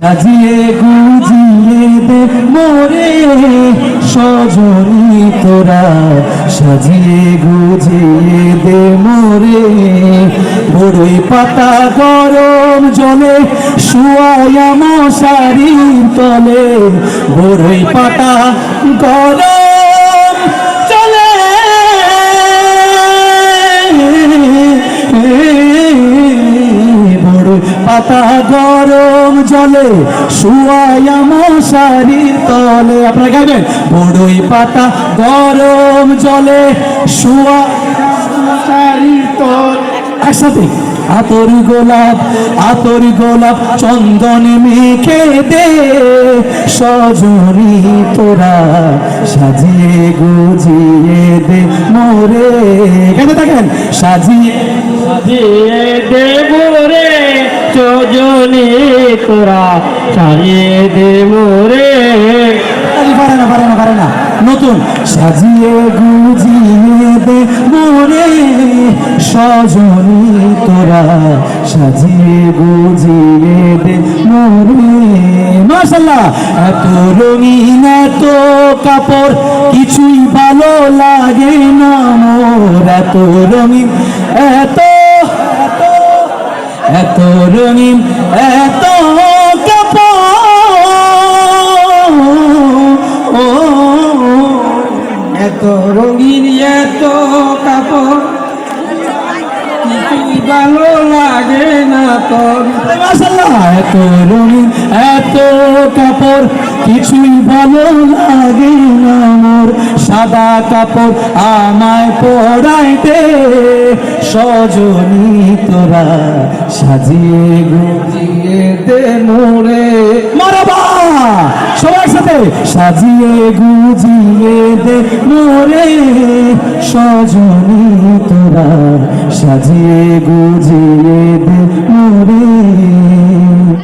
সাজিয়ে গুজিয়ে দে মোরে সজনী তোরা। সাজিয়ে গুজিয়ে দে মোরে। বড়ই পাতা গরম জলে শুয়ায়া মশারির তলে। বড়ই পাতা গরম পাতা গরম জলে শুয়ায়া মশারির তলে। আপনারা গাইবেন, বড়ই পাতা গরম জলে শুয়া তলে। একসাথে, আতর গোলাপ আতর গোলাপ চন্দন মেখে দে, সজনী তোরা সাজিয়ে গুজিয়ে দে মোরে। কেন দেখেন সাজিয়ে সাজিয়ে দেব রে চজনে তোরা সাজিয়ে দেব রে। আরে, পারে না পারে না পারে না। নতুন সাজিয়ে গুজিয়ে দে মোরে সজনী তোরা সাজিয়ে গুজিয়ে দে মোরে মাশাল্লাহ এত রঙিন, এত কাপড়, কিছুই ভালো লাগে না মোর। এত রঙিন, এত এত রঙিন এত কাপড়। ও এত রঙিন এত কাপড়। কিছুই ভালো লাগে না তোর? এত রঙিন এত কাপড় কিছুই ভালো লাগে না। সাদা কাপড় আমায় পরাইতে, সজনী তোরা সাজিয়ে গুজিয়ে দে মোরে। মারাবা! সবার সাথে সাজিয়ে গুজিয়ে দে মোরে। সজনী তোরা সাজিয়ে গুজিয়ে দে মোরে।